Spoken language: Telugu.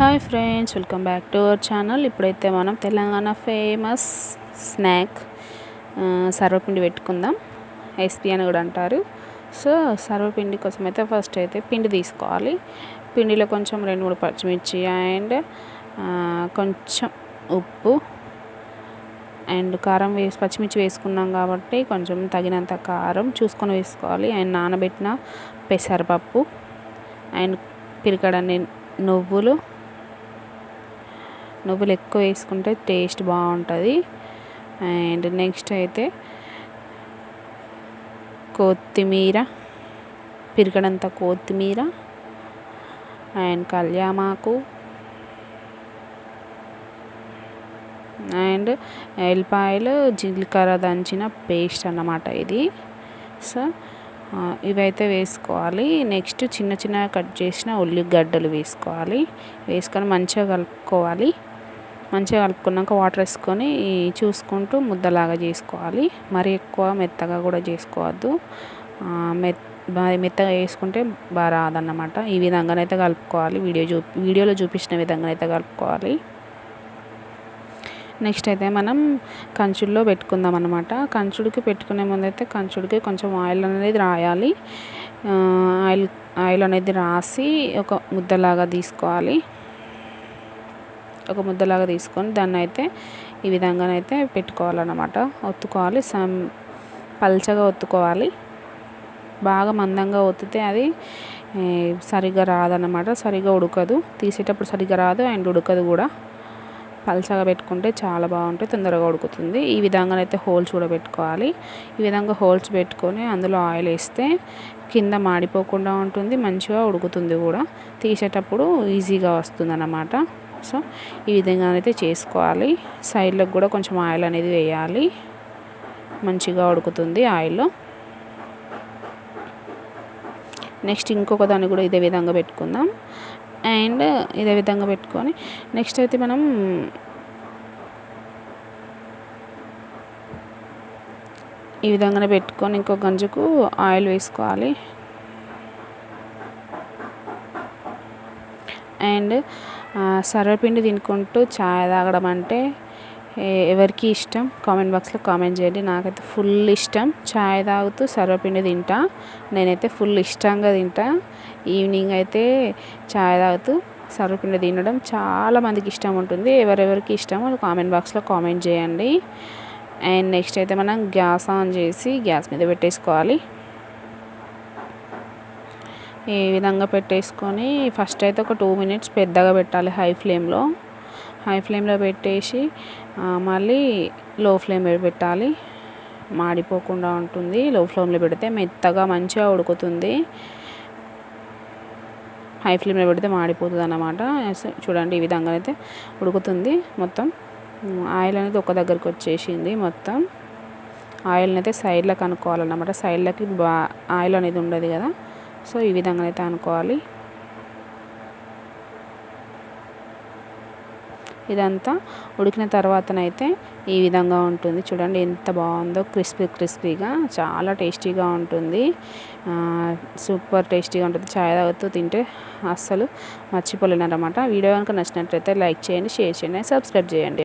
Hi friends welcome back to our channel. ఇప్పుడైతే మనం తెలంగాణ ఫేమస్ స్నాక్ సర్వపిండి పెట్టుకుందాం. ఎస్పి అని కూడా అంటారు. సో సర్వపిండి కోసం అయితే ఫస్ట్ అయితే పిండి తీసుకోవాలి. పిండిలో కొంచెం రెండు మూడు పచ్చిమిర్చి అండ్ కొంచెం ఉప్పు అండ్ కారం వేసి పచ్చిమిర్చి వేసుకున్నాం కాబట్టి కొంచెం తగినంత కారం చూసుకొని వేసుకోవాలి. అండ్ నానబెట్టిన పెసరపప్పు అండ్ పిరికడన్ని నువ్వులు నువ్వులు ఎక్కువ వేసుకుంటే టేస్ట్ బాగుంటుంది. అండ్ నెక్స్ట్ అయితే కొత్తిమీర పిరగడంత కొత్తిమీర అండ్ కళ్యామాకు. అండ్ ఎల్లిపాయలు జీలకర్ర దంచిన పేస్ట్ అన్నమాట ఇది. సో ఇవైతే వేసుకోవాలి. నెక్స్ట్ చిన్న చిన్నగా కట్ చేసిన ఉల్లిగడ్డలు వేసుకోవాలి. వేసుకొని మంచిగా కలుపుకోవాలి. మంచిగా కలుపుకున్నాక వాటర్ వేసుకొని చూసుకుంటూ ముద్దలాగా చేసుకోవాలి. మరి ఎక్కువ మెత్తగా కూడా చేసుకోవద్దు. మెత్ మెత్తగా వేసుకుంటే బాగా రాదన్నమాట. ఈ విధంగానైతే కలుపుకోవాలి. వీడియో చూ వీడియోలో చూపించిన విధంగానైతే కలుపుకోవాలి. నెక్స్ట్ అయితే మనం కంచుల్లో పెట్టుకుందాం అనమాట కంచుడికి పెట్టుకునే ముందు అయితే కంచుడికి కొంచెం ఆయిల్ అనేది రాయాలి. ఆయిల్ ఆయిల్ అనేది రాసి ఒక ముద్దలాగా తీసుకోవాలి. ఒక ముద్దలాగా తీసుకొని దాన్ని అయితే ఈ విధంగానైతే పెట్టుకోవాలన్నమాట. ఒత్తుకోవాలి. సమ్ పల్చగా ఒత్తుకోవాలి. బాగా మందంగా ఒత్తితే అది సరిగ్గా రాదన్నమాట. సరిగ్గా ఉడకదు. తీసేటప్పుడు సరిగ్గా రాదు అండ్ ఉడకదు కూడా. పల్చగా పెట్టుకుంటే చాలా బాగుంటుంది తొందరగా ఉడుకుతుంది. ఈ విధంగానైతే హోల్స్ కూడా పెట్టుకోవాలి. ఈ విధంగా హోల్స్ పెట్టుకొని అందులో ఆయిల్ వేస్తే కింద మాడిపోకుండా ఉంటుంది మంచిగా ఉడుకుతుంది కూడా. తీసేటప్పుడు ఈజీగా వస్తుంది అన్నమాట సో ఈ విధంగా అయితే చేసుకోవాలి. సైడ్లకు కూడా కొంచెం ఆయిల్ అనేది వేయాలి. మంచిగా ఉడుకుతుంది ఆయిల్లో నెక్స్ట్ ఇంకొక దాన్ని కూడా ఇదే విధంగా పెట్టుకుందాం. అండ్ ఇదే విధంగా పెట్టుకొని నెక్స్ట్ అయితే మనం ఈ విధంగానే పెట్టుకొని ఇంకో గంజుకు ఆయిల్ వేసుకోవాలి. అండ్ సర్వపిండి తినుకుంటూ చాయ్ తాగడం అంటే ఎవరికి ఇష్టం? కామెంట్ బాక్స్లో కామెంట్ చేయండి. నాకైతే ఫుల్ ఇష్టం. చాయ్ తాగుతూ సర్వపిండి తింటా. నేనైతే ఫుల్ ఇష్టంగా తింటా. ఈవినింగ్ అయితే చాయ్ తాగుతూ సర్వపిండి తినడం చాలా మందికి ఇష్టం ఉంటుంది. ఎవరెవరికి ఇష్టమో కామెంట్ బాక్స్లో కామెంట్ చేయండి. అండ్ నెక్స్ట్ అయితే మనం గ్యాస్ ఆన్ చేసి గ్యాస్ మీద పెట్టేసుకోవాలి. ఈ విధంగా పెట్టేసుకొని ఫస్ట్ అయితే ఒక టూ మినిట్స్ పెద్దగా పెట్టాలి హై ఫ్లేమ్లో. హై ఫ్లేమ్లో పెట్టేసి మళ్ళీ లో ఫ్లేమ్ పెట్టాలి. మాడిపోకుండా ఉంటుంది. లో ఫ్లేమ్లో పెడితే మెత్తగా మంచిగా ఉడుకుతుంది. హై ఫ్లేమ్లో పెడితే మాడిపోతుంది అన్నమాట చూడండి ఈ విధంగా అయితే ఉడుకుతుంది మొత్తం. ఆయిల్ అనేది ఒక దగ్గరికి వచ్చేసింది మొత్తం. ఆయిల్ని అయితే సైడ్లకు అనుకోవాలన్నమాట సైడ్లకి బా ఆయిల్ అనేది ఉండదు కదా. సో ఈ విధంగా అయితే అనుకోవాలి. ఇదంతా ఉడికిన తర్వాతనైతే ఈ విధంగా ఉంటుంది. చూడండి ఎంత బాగుందో క్రిస్పీ క్రిస్పీగా చాలా టేస్టీగా ఉంటుంది. సూపర్ టేస్టీగా ఉంటుంది. చాయ్ తాగుతూ తింటే అస్సలు మర్చిపోలేనమాట వీడియో కనుక నచ్చినట్లయితే లైక్ చేయండి షేర్ చేయండి సబ్స్క్రైబ్ చేయండి.